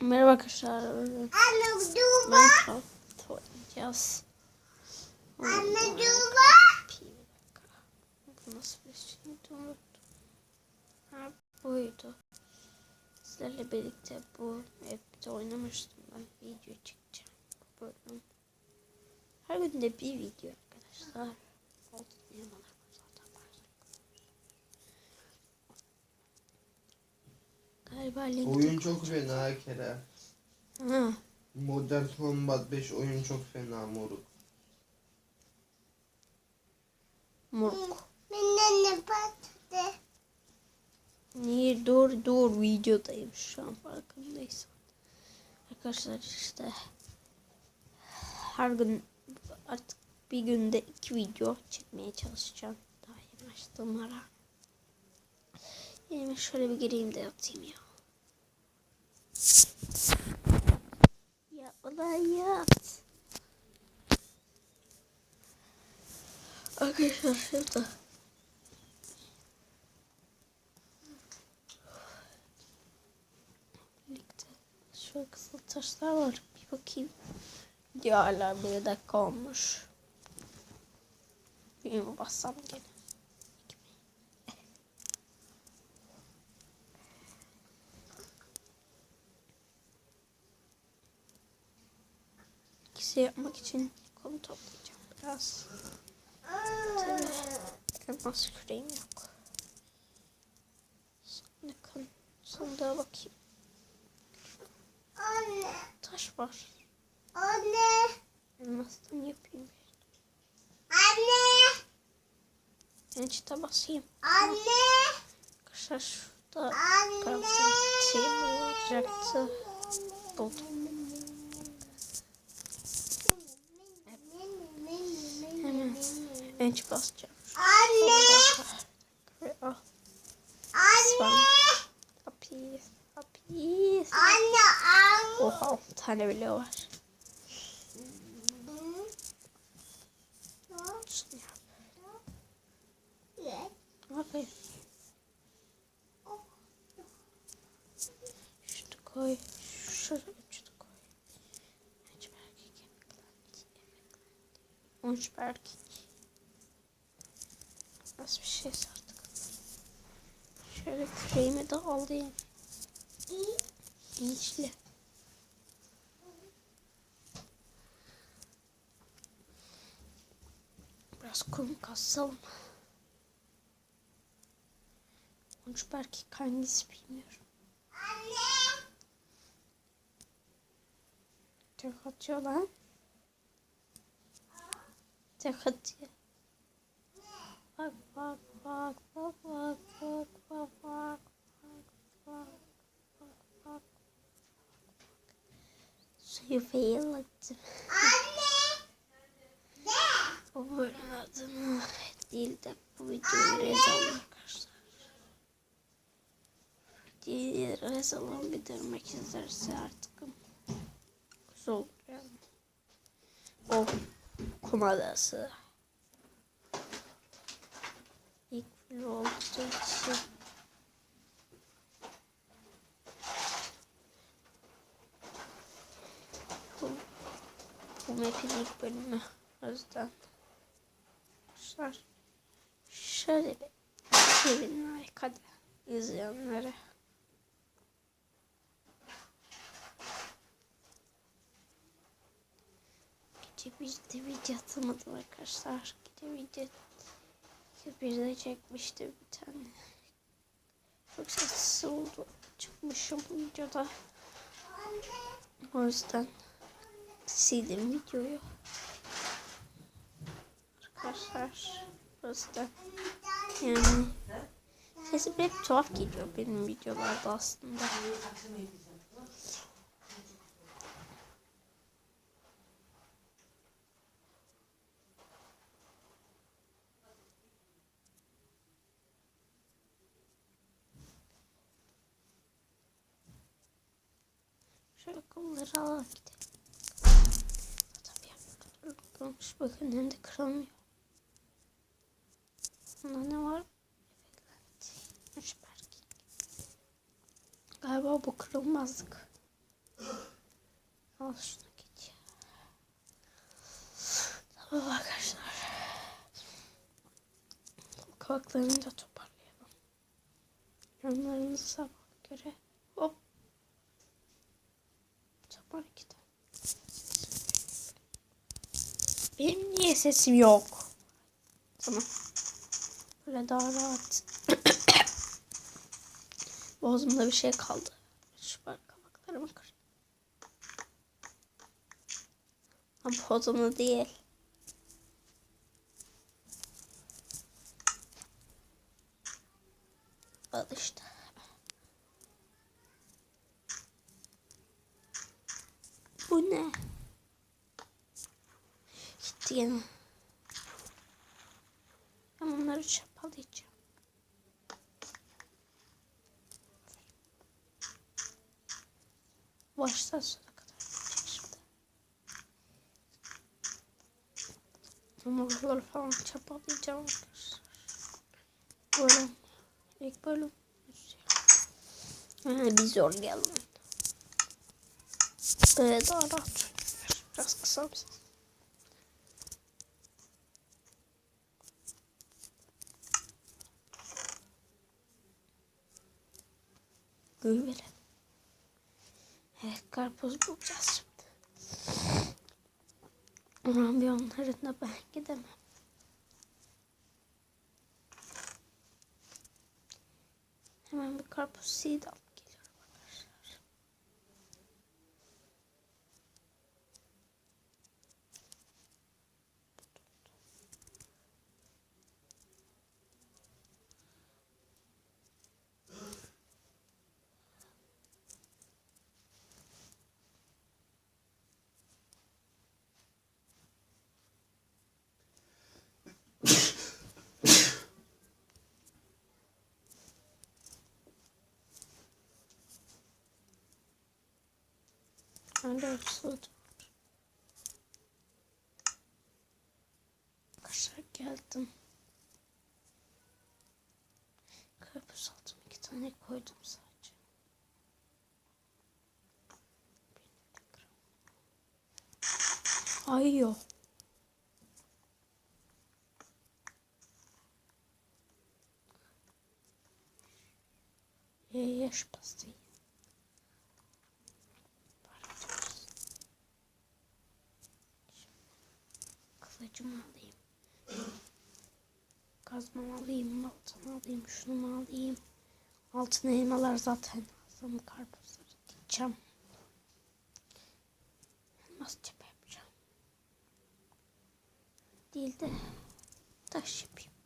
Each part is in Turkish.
Merhaba arkadaşlar. Minecraft oynayacağız. Anne dakika. Bu nasıl bir şeydi unuttum. Ha buydu. Sizlerle birlikte bu map'te oynamıştım ben. Video çekeceğim. Bu bölüm. Her gün de bir video arkadaşlar. Oldu zaten var. Galiba link Oyun çok fena Kerem. Ha, Modern Combat 5 oyun çok fena moruk. moruk. Benim anne patladı. Niye dur dur videodayım şu an farkındaysan. Arkadaşlar işte her gün artık bir günde iki video çekmeye çalışacağım. Daha yeni açtığım ara. Yine şöyle bir gireyim de yatayım ya. Ya ulan yat. Arkadaşlar şurada. birlikte. Şöyle kızıl taşlar var. Bir bakayım. Diyor hala bir dakika olmuş. Mi bassam gene? İkisi yapmak için konu toplayacağım biraz. Elmas küreğim yok. Sonra kan sandığa bakayım. Anne. Taş var. Anne. Elmastan yapayım. Anne. Ençte basayım. Anne. Arkadaşlar şurada Anne. crafting table olacaktı. Buldum. Hemen enç basacağım. Anne. Anne. Hapis. Hapis. Anne. Anne. Oha 10 tane bile var. Aferin. Şunu koy. Şuraya şunu koy. Üç belki. Emeklendi. Üç belki. Nasıl bir şey artık. Şöyle küreğimi de alayım. İçli. Biraz kum kasalım. Üç belki hangisi bilmiyorum. Tek atıyor lan. Tek atıyor. Bak bak bak bak bak bak bak bak bak bak bak Suyu feylattım. Bu bölüm adını değil de bu videoyu rezalım arkadaşlar. Diğer rezalım bitirmek izlerse artık güzel olur yani. O kumadası. Olduğu için bu, map'in ilk bölümü. O yüzden arkadaşlar şöyle bir sevin like hadi izleyenlere. Gece bir de video atamadım arkadaşlar. Gece video bir de çekmiştim bir tane. Çok sessiz oldu. Çıkmışım videoda. O yüzden sildim videoyu. Arkadaşlar o yüzden yani sesim hep tuhaf geliyor benim videolarda aslında. Şöyle kolları alalım gidelim. Tabii yapmış. Bakın hem de kırılmıyor. Bunda ne var? Evet. Üç belki. Galiba bu kırılmazlık. Al şunu git ya. Tamam arkadaşlar. Kavaklarını da toparlayalım. Sabah göre hop. Topar iki tane. Benim niye sesim yok? Tamam. Böyle daha rahat. Boğazımda bir şey kaldı. Şu bak kabaklarımı kır. Ama boğazımda değil. Al işte. Bu ne? Gitti yine. Ben bunları çapalayacağım. Baştan sona kadar gidecek şimdi. Falan çapalayacağım arkadaşlar. Böyle ilk bölüm. Ha, bir zor Böyle daha rahat. Biraz kısa bir ses. Böyle. Evet karpuz bulacağız şimdi. Ama bir onların da ben gidemem. Hemen bir karpuz seed alıp Hala su Arkadaşlar geldim. Karpuz aldım. iki tane koydum sadece. Ay yok. Ye yaş pastayı. Kılıcımı alayım. Kazmamı alayım, baltamı alayım, şunu alayım. Altın elmalar zaten lazım. Karpuzları dikeceğim. Elmas cephe yapacağım. Değil de taş yapayım.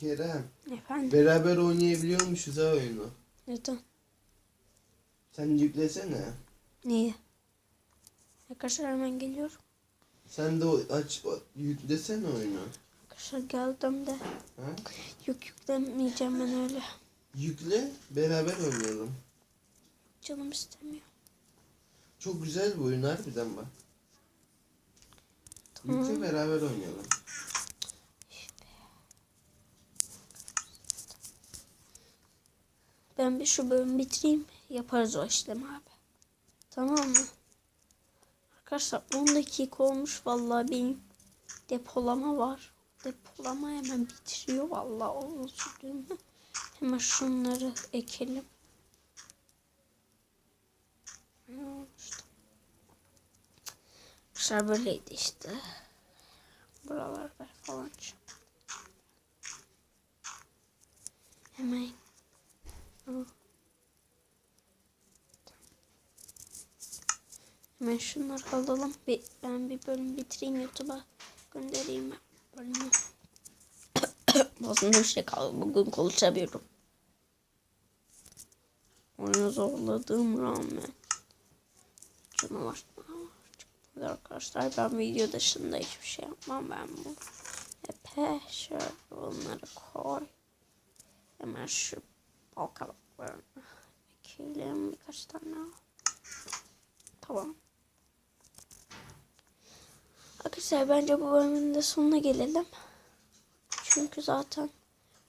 Kerem. Efendim? Beraber oynayabiliyormuşuz ha oyunu. Neden? Sen yüklesene. Niye? Arkadaşlar hemen geliyorum. Sen de o- aç o- yüklesene oyunu. Arkadaşlar geldim de. Ha? Yok yüklemeyeceğim ben öyle. Yükle beraber oynayalım. Canım istemiyor. Çok güzel bir oyun harbiden bak. Tamam. Yükle beraber oynayalım. Ben bir şu bölümü bitireyim. Yaparız o işlemi abi. Tamam mı? Arkadaşlar 10 dakika olmuş vallahi benim depolama var. Depolama hemen bitiriyor vallahi o sürdüğümü. Hemen şunları ekelim. Arkadaşlar böyleydi işte. Buralar böyle falan. Hemen. Hemen şunları alalım. Ben bir bölüm bitireyim YouTube'a göndereyim bölümü. Aslında bir şey kaldı. Bugün konuşamıyorum. Oyunu zorladığım rağmen. Canavar. Arkadaşlar. Ben video dışında hiçbir şey yapmam. Ben bu. Epe şöyle onları koy. Hemen şu bal kabaklarını ekelim. Birkaç tane. Tamam. Arkadaşlar bence bu bölümün de sonuna gelelim. Çünkü zaten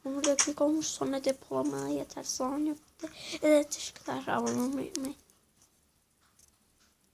10 dakika olmuş sonra depolamaya yeter yok. Evet teşekkürler. Abone olmayı.